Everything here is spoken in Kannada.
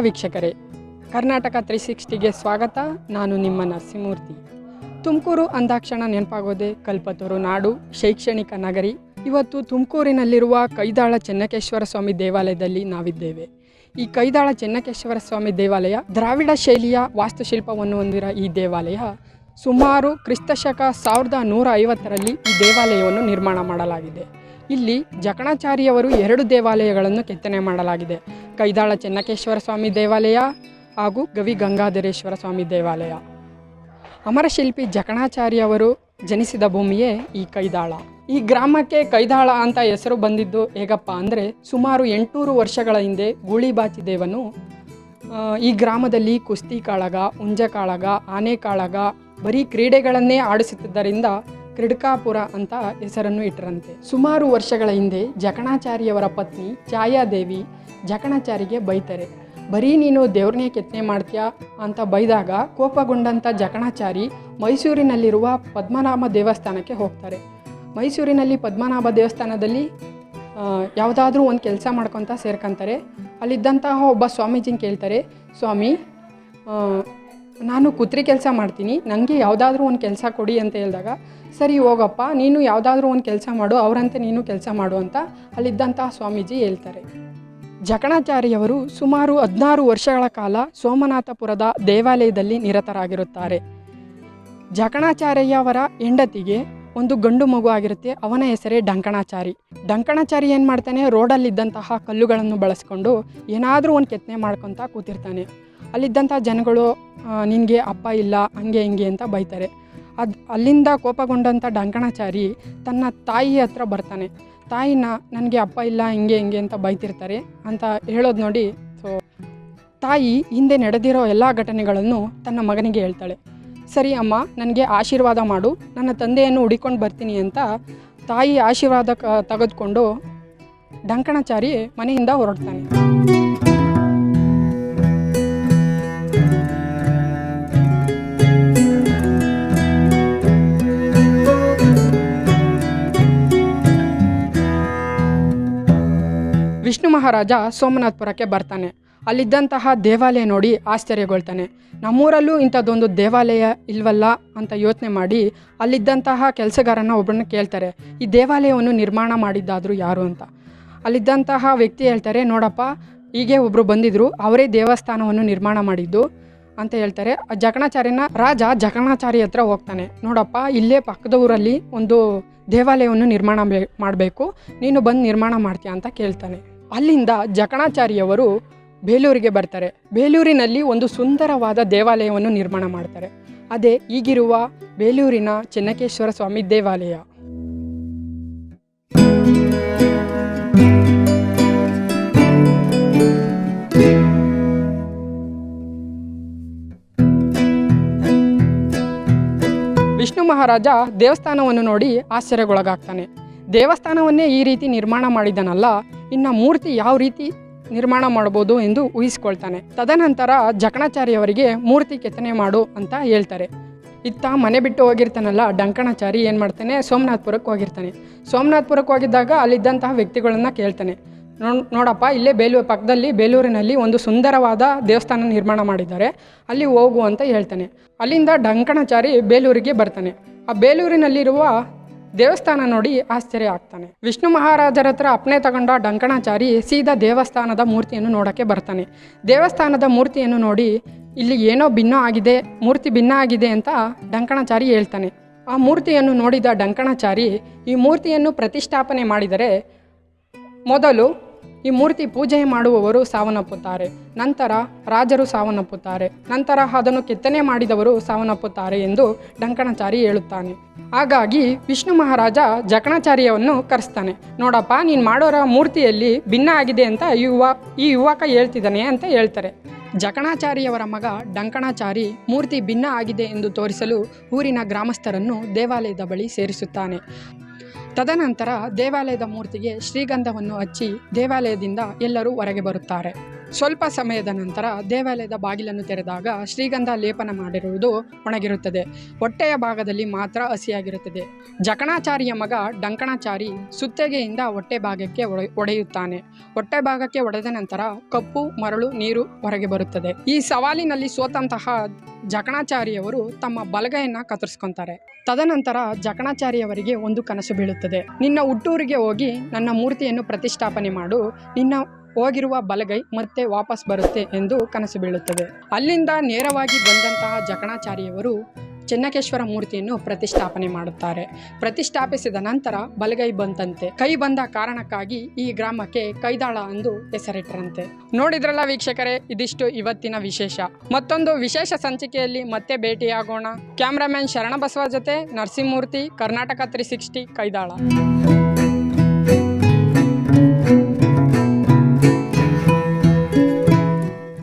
ವೀಕ್ಷಕರೇ, ಕರ್ನಾಟಕ ತ್ರೀ ಸಿಕ್ಸ್ಟಿಗೆ ಸ್ವಾಗತ. ನಾನು ನಿಮ್ಮ ನರಸಿಂಹಮೂರ್ತಿ. ತುಮಕೂರು ಅಂದಾಕ್ಷಣ ನೆನಪಾಗೋದೆ ಕಲ್ಪತೂರು ನಾಡು, ಶೈಕ್ಷಣಿಕ ನಗರಿ. ಇವತ್ತು ತುಮಕೂರಿನಲ್ಲಿರುವ ಕೈದಾಳ ಚೆನ್ನಕೇಶ್ವರ ಸ್ವಾಮಿ ದೇವಾಲಯದಲ್ಲಿ ನಾವಿದ್ದೇವೆ. ಈ ಕೈದಾಳ ಚೆನ್ನಕೇಶ್ವರ ಸ್ವಾಮಿ ದೇವಾಲಯ ದ್ರಾವಿಡ ಶೈಲಿಯ ವಾಸ್ತುಶಿಲ್ಪವನ್ನು ಹೊಂದಿರುವ ಈ ದೇವಾಲಯ. ಸುಮಾರು ಕ್ರಿಸ್ತಶಕ ಸಾವಿರದ ನೂರ ಐವತ್ತರಲ್ಲಿ ಈ ದೇವಾಲಯವನ್ನು ನಿರ್ಮಾಣ ಮಾಡಲಾಗಿದೆ. ಇಲ್ಲಿ ಜಕಣಾಚಾರ್ಯವರು ಎರಡು ದೇವಾಲಯಗಳನ್ನು ಕೆತ್ತನೆ ಮಾಡಲಾಗಿದೆ. ಕೈದಾಳ ಚೆನ್ನಕೇಶ್ವರ ಸ್ವಾಮಿ ದೇವಾಲಯ ಹಾಗೂ ಗವಿ ಗಂಗಾಧರೇಶ್ವರ ಸ್ವಾಮಿ ದೇವಾಲಯ. ಅಮರಶಿಲ್ಪಿ ಜಕಣಾಚಾರ್ಯವರು ಜನಿಸಿದ ಭೂಮಿಯೇ ಈ ಕೈದಾಳ. ಈ ಗ್ರಾಮಕ್ಕೆ ಕೈದಾಳ ಅಂತ ಹೆಸರು ಬಂದಿದ್ದು ಹೇಗಪ್ಪ ಅಂದರೆ ಸುಮಾರು ಎಂಟುನೂರು ವರ್ಷಗಳ ಹಿಂದೆ ಗೂಳಿಬಾಚಿ ದೇವನು ಈ ಗ್ರಾಮದಲ್ಲಿ ಕುಸ್ತಿ ಕಾಳಗ ಉಂಜ ಕಾಳಗ, ಆನೆ ಕಾಳಗ ಬರೀ ಕ್ರೀಡೆಗಳನ್ನೇ ಆಡಿಸುತ್ತಿದ್ದರಿಂದ ಕ್ರಿಡ್ಕಾಪುರ ಅಂತ ಹೆಸರನ್ನು ಇಟ್ಟರಂತೆ. ಸುಮಾರು ವರ್ಷಗಳ ಹಿಂದೆ ಜಕಣಾಚಾರ್ಯವರ ಪತ್ನಿ ಛಾಯಾದೇವಿ ಜಕಣಾಚಾರಿಗೆ ಬೈತಾರೆ. ಬರೀ ನೀನು ದೇವ್ರನ್ನೇ ಕೆತ್ತನೆ ಮಾಡ್ತೀಯಾ ಅಂತ ಬೈದಾಗ ಕೋಪಗೊಂಡಂಥ ಜಕಣಾಚಾರಿ ಮೈಸೂರಿನಲ್ಲಿರುವ ಪದ್ಮನಾಭ ದೇವಸ್ಥಾನಕ್ಕೆ ಹೋಗ್ತಾರೆ. ಮೈಸೂರಿನಲ್ಲಿ ಪದ್ಮನಾಭ ದೇವಸ್ಥಾನದಲ್ಲಿ ಯಾವುದಾದ್ರೂ ಒಂದು ಕೆಲಸ ಮಾಡ್ಕೊತ ಸೇರ್ಕೊಂತಾರೆ. ಅಲ್ಲಿದ್ದಂತಹ ಒಬ್ಬ ಸ್ವಾಮೀಜಿನ ಕೇಳ್ತಾರೆ, ಸ್ವಾಮಿ ನಾನು ಕುತ್ರಿ ಕೆಲಸ ಮಾಡ್ತೀನಿ ನನಗೆ ಯಾವುದಾದ್ರೂ ಒಂದು ಕೆಲಸ ಕೊಡಿ ಅಂತ ಹೇಳಿದಾಗ, ಸರಿ ಹೋಗಪ್ಪ, ನೀನು ಯಾವುದಾದ್ರೂ ಒಂದು ಕೆಲಸ ಮಾಡು, ಅವರಂತೆ ನೀನು ಕೆಲಸ ಮಾಡು ಅಂತ ಅಲ್ಲಿದ್ದಂತಹ ಸ್ವಾಮೀಜಿ ಹೇಳ್ತಾರೆ. ಜಕಣಾಚಾರ್ಯವರು ಸುಮಾರು ಹದಿನಾರು ವರ್ಷಗಳ ಕಾಲ ಸೋಮನಾಥಪುರದ ದೇವಾಲಯದಲ್ಲಿ ನಿರತರಾಗಿರುತ್ತಾರೆ. ಜಕಣಾಚಾರ್ಯವರ ಹೆಂಡತಿಗೆ ಒಂದು ಗಂಡು ಮಗು ಆಗಿರುತ್ತೆ. ಅವನ ಹೆಸರೇ ಡಂಕಣಾಚಾರಿ. ಡಂಕಣಾಚಾರಿ ಏನು ಮಾಡ್ತಾನೆ? ರೋಡಲ್ಲಿದ್ದಂತಹ ಕಲ್ಲುಗಳನ್ನು ಬಳಸ್ಕೊಂಡು ಏನಾದರೂ ಒಂದು ಕೆತ್ತನೆ ಮಾಡ್ಕೊತ ಕೂತಿರ್ತಾನೆ. ಅಲ್ಲಿದ್ದಂಥ ಜನಗಳು ನಿನಗೆ ಅಪ್ಪ ಇಲ್ಲ, ಹಂಗೆ ಹಿಂಗೆ ಅಂತ ಬೈತಾರೆ. ಅದು ಅಲ್ಲಿಂದ ಕೋಪಗೊಂಡಂಥ ಡಂಕಣಾಚಾರಿ ತನ್ನ ತಾಯಿ ಹತ್ರ ಬರ್ತಾನೆ. ತಾಯಿನ ನನಗೆ ಅಪ್ಪ ಇಲ್ಲ, ಹಿಂಗೆ ಹಿಂಗೆ ಅಂತ ಬೈತಿರ್ತಾರೆ ಅಂತ ಹೇಳೋದು ನೋಡಿ. ಸೊ ತಾಯಿ ಹಿಂದೆ ನಡೆದಿರೋ ಎಲ್ಲ ಘಟನೆಗಳನ್ನು ತನ್ನ ಮಗನಿಗೆ ಹೇಳ್ತಾಳೆ. ಸರಿ ಅಮ್ಮ, ನನಗೆ ಆಶೀರ್ವಾದ ಮಾಡು. ನನ್ನ ತಂದೆಯನ್ನು ಹುಡಿಕೊಂಡು ಬರ್ತೀನಿ ಅಂತ ತಾಯಿ ಆಶೀರ್ವಾದ ಕ- ತೆಗೆದುಕೊಂಡು ಡಂಕಣಾಚಾರಿ ಮನೆಯಿಂದ ಹೊರಡ್ತಾನೆ. ಮಹಾರಾಜ ಸೋಮನಾಥಪುರಕ್ಕೆ ಬರ್ತಾನೆ. ಅಲ್ಲಿದ್ದಂತಹ ದೇವಾಲಯ ನೋಡಿ ಆಶ್ಚರ್ಯಗೊಳ್ತಾನೆ. ನಮ್ಮೂರಲ್ಲೂ ಇಂಥದ್ದೊಂದು ದೇವಾಲಯ ಇಲ್ವಲ್ಲ ಅಂತ ಯೋಚನೆ ಮಾಡಿ ಅಲ್ಲಿದ್ದಂತಹ ಕೆಲಸಗಾರನ ಒಬ್ಬರನ್ನ ಕೇಳ್ತಾರೆ, ಈ ದೇವಾಲಯವನ್ನು ನಿರ್ಮಾಣ ಮಾಡಿದ್ದಾದರೂ ಯಾರು ಅಂತ? ಅಲ್ಲಿದ್ದಂತಹ ವ್ಯಕ್ತಿ ಹೇಳ್ತಾರೆ, ನೋಡಪ್ಪ, ಹೀಗೆ ಒಬ್ಬರು ಬಂದಿದ್ರು, ಅವರೇ ದೇವಸ್ಥಾನವನ್ನು ನಿರ್ಮಾಣ ಮಾಡಿದ್ದು, ಅಂತ ಹೇಳ್ತಾರೆ. ಆ ಜಕಣಾಚಾರ್ಯನ ರಾಜ ಜಕಣಾಚಾರಿ ಹತ್ರ ಹೋಗ್ತಾನೆ, ನೋಡಪ್ಪ, ಇಲ್ಲೇ ಪಕ್ಕದ ಊರಲ್ಲಿ ಒಂದು ದೇವಾಲಯವನ್ನು ನಿರ್ಮಾಣ ಮಾಡಬೇಕು, ನೀನು ಬಂದು ನಿರ್ಮಾಣ ಮಾಡ್ತೀಯ, ಅಂತ ಕೇಳ್ತಾನೆ. ಅಲ್ಲಿಂದ ಜಕಣಾಚಾರ್ಯವರು ಬೇಲೂರಿಗೆ ಬರ್ತಾರೆ. ಬೇಲೂರಿನಲ್ಲಿ ಒಂದು ಸುಂದರವಾದ ದೇವಾಲಯವನ್ನು ನಿರ್ಮಾಣ ಮಾಡ್ತಾರೆ. ಅದೇ ಈಗಿರುವ ಬೇಲೂರಿನ ಚೆನ್ನಕೇಶ್ವರ ಸ್ವಾಮಿ ದೇವಾಲಯ. ವಿಷ್ಣು ಮಹಾರಾಜ ದೇವಸ್ಥಾನವನ್ನು ನೋಡಿ ಆಶ್ಚರ್ಯಗೊಳಗಾಗ್ತಾನೆ. ದೇವಸ್ಥಾನವನ್ನೇ ಈ ರೀತಿ ನಿರ್ಮಾಣ ಮಾಡಿದನಲ್ಲ, ಇನ್ನು ಮೂರ್ತಿ ಯಾವ ರೀತಿ ನಿರ್ಮಾಣ ಮಾಡ್ಬೋದು ಎಂದು ಊಹಿಸಿಕೊಳ್ತಾನೆ. ತದನಂತರ ಜಕಣಾಚಾರ್ಯವರಿಗೆ ಮೂರ್ತಿ ಕೆತ್ತನೆ ಮಾಡು ಅಂತ ಹೇಳ್ತಾರೆ. ಇತ್ತ ಮನೆ ಬಿಟ್ಟು ಹೋಗಿರ್ತಾನಲ್ಲ, ಡಂಕಣಾಚಾರಿ ಏನು ಮಾಡ್ತಾನೆ? ಸೋಮನಾಥ್ಪುರಕ್ಕೆ ಹೋಗಿರ್ತಾನೆ. ಸೋಮನಾಥ್ಪುರಕ್ಕೆ ಹೋಗಿದ್ದಾಗ ಅಲ್ಲಿದ್ದಂತಹ ವ್ಯಕ್ತಿಗಳನ್ನ ಕೇಳ್ತಾನೆ. ನೋಡ್ ನೋಡಪ್ಪ, ಇಲ್ಲೇ ಬೇಲೂರು, ಪಕ್ಕದಲ್ಲಿ ಬೇಲೂರಿನಲ್ಲಿ ಒಂದು ಸುಂದರವಾದ ದೇವಸ್ಥಾನ ನಿರ್ಮಾಣ ಮಾಡಿದ್ದಾರೆ. ಅಲ್ಲಿ ಹೋಗು ಅಂತ ಹೇಳ್ತಾನೆ. ಅಲ್ಲಿಂದ ಡಂಕಣಾಚಾರಿ ಬೇಲೂರಿಗೆ ಬರ್ತಾನೆ. ಆ ಬೇಲೂರಿನಲ್ಲಿರುವ ದೇವಸ್ಥಾನ ನೋಡಿ ಆಶ್ಚರ್ಯ ಆಗ್ತಾನೆ. ವಿಷ್ಣು ಮಹಾರಾಜರ ಹತ್ರ ಅಪ್ಣೆ ತಗೊಂಡ ಡಂಕಣಾಚಾರಿ ಸೀದಾ ದೇವಸ್ಥಾನದ ಮೂರ್ತಿಯನ್ನು ನೋಡೋಕ್ಕೆ ಬರ್ತಾನೆ. ದೇವಸ್ಥಾನದ ಮೂರ್ತಿಯನ್ನು ನೋಡಿ, ಇಲ್ಲಿ ಏನೋ ಭಿನ್ನ ಆಗಿದೆ, ಮೂರ್ತಿ ಭಿನ್ನ ಆಗಿದೆ ಅಂತ ಡಂಕಣಾಚಾರಿ ಹೇಳ್ತಾನೆ. ಆ ಮೂರ್ತಿಯನ್ನು ನೋಡಿದ ಡಂಕಣಾಚಾರಿ ಈ ಮೂರ್ತಿಯನ್ನು ಪ್ರತಿಷ್ಠಾಪನೆ ಮಾಡಿದರೆ ಮೊದಲು ಈ ಮೂರ್ತಿ ಪೂಜೆ ಮಾಡುವವರು ಸಾವನ್ನಪ್ಪುತ್ತಾರೆ. ನಂತರ ರಾಜರು ಸಾವನ್ನಪ್ಪುತ್ತಾರೆ. ನಂತರ ಅದನ್ನು ಕೆತ್ತನೆ ಮಾಡಿದವರು ಸಾವನ್ನಪ್ಪುತ್ತಾರೆ ಎಂದು ಡಂಕಣಾಚಾರಿ ಹೇಳುತ್ತಾನೆ. ಹಾಗಾಗಿ ವಿಷ್ಣು ಮಹಾರಾಜ ಜಕಣಾಚಾರ್ಯವನ್ನು ಕರೆಸ್ತಾನೆ. ನೋಡಪ್ಪ, ನೀನು ಮಾಡೋರ ಮೂರ್ತಿಯಲ್ಲಿ ಭಿನ್ನ ಆಗಿದೆ ಅಂತ ಯುವ, ಈ ಯುವಕ ಹೇಳ್ತಿದ್ದಾನೆ ಅಂತ ಹೇಳ್ತಾರೆ. ಜಕಣಾಚಾರಿಯವರ ಮಗ ಡಂಕಣಾಚಾರಿ ಮೂರ್ತಿ ಭಿನ್ನ ಆಗಿದೆ ಎಂದು ತೋರಿಸಲು ಊರಿನ ಗ್ರಾಮಸ್ಥರನ್ನು ದೇವಾಲಯದ ಬಳಿ ಸೇರಿಸುತ್ತಾನೆ. ತದನಂತರ ದೇವಾಲಯದ ಮೂರ್ತಿಗೆ ಶ್ರೀಗಂಧವನ್ನು ಹಚ್ಚಿ ದೇವಾಲಯದಿಂದ ಎಲ್ಲರೂ ಹೊರಗೆ ಬರುತ್ತಾರೆ. ಸ್ವಲ್ಪ ಸಮಯದ ನಂತರ ದೇವಾಲಯದ ಬಾಗಿಲನ್ನು ತೆರೆದಾಗ ಶ್ರೀಗಂಧ ಲೇಪನ ಮಾಡಿರುವುದು ಒಣಗಿರುತ್ತದೆ. ಹೊಟ್ಟೆಯ ಭಾಗದಲ್ಲಿ ಮಾತ್ರ ಹಸಿಯಾಗಿರುತ್ತದೆ. ಜಕಣಾಚಾರಿಯ ಮಗ ಡಂಕಣಾಚಾರಿ ಸುತ್ತಗೆಯಿಂದ ಹೊಟ್ಟೆ ಭಾಗಕ್ಕೆ ಒಡೆ- ಒಡೆಯುತ್ತಾನೆ. ಹೊಟ್ಟೆ ಭಾಗಕ್ಕೆ ಒಡೆದ ನಂತರ ಕಪ್ಪು, ಮರಳು, ನೀರು ಹೊರಗೆ ಬರುತ್ತದೆ. ಈ ಸವಾಲಿನಲ್ಲಿ ಸೋತಂತಹ ಜಕಣಾಚಾರಿಯವರು ತಮ್ಮ ಬಲಗೈಯನ್ನ ಕತ್ತರಿಸ್ಕೊಂತಾರೆ. ತದನಂತರ ಜಕಣಾಚಾರಿಯವರಿಗೆ ಒಂದು ಕನಸು ಬೀಳುತ್ತದೆ. ನಿನ್ನ ಹುಟ್ಟೂರಿಗೆ ಹೋಗಿ ನನ್ನ ಮೂರ್ತಿಯನ್ನು ಪ್ರತಿಷ್ಠಾಪನೆ ಮಾಡು. ನಿನ್ನ ಹೋಗಿರುವ ಬಲಗೈ ಮತ್ತೆ ವಾಪಸ್ ಬರುತ್ತೆ ಎಂದು ಕನಸು ಬೀಳುತ್ತದೆ. ಅಲ್ಲಿಂದ ನೇರವಾಗಿ ಬಂದಂತಹ ಜಕಣಾಚಾರಿಯವರು ಚೆನ್ನಕೇಶ್ವರ ಮೂರ್ತಿಯನ್ನು ಪ್ರತಿಷ್ಠಾಪನೆ ಮಾಡುತ್ತಾರೆ. ಪ್ರತಿಷ್ಠಾಪಿಸಿದ ನಂತರ ಬಲಗೈ ಬಂತಂತೆ. ಕೈ ಬಂದ ಕಾರಣಕ್ಕಾಗಿ ಈ ಗ್ರಾಮಕ್ಕೆ ಕೈದಾಳ ಎಂದು ಹೆಸರಿಟ್ಟರಂತೆ ನೋಡಿದ್ರಲ್ಲ ವೀಕ್ಷಕರೇ, ಇದಿಷ್ಟು ಇವತ್ತಿನ ವಿಶೇಷ. ಮತ್ತೊಂದು ವಿಶೇಷ ಸಂಚಿಕೆಯಲ್ಲಿ ಮತ್ತೆ ಭೇಟಿಯಾಗೋಣ. ಕ್ಯಾಮ್ರಾಮನ್ ಶರಣಬಸವ ಜೊತೆ ನರಸಿಂಹಮೂರ್ತಿ, ಕರ್ನಾಟಕ ತ್ರೀ ಸಿಕ್ಸ್ಟಿ, ಕೈದಾಳ.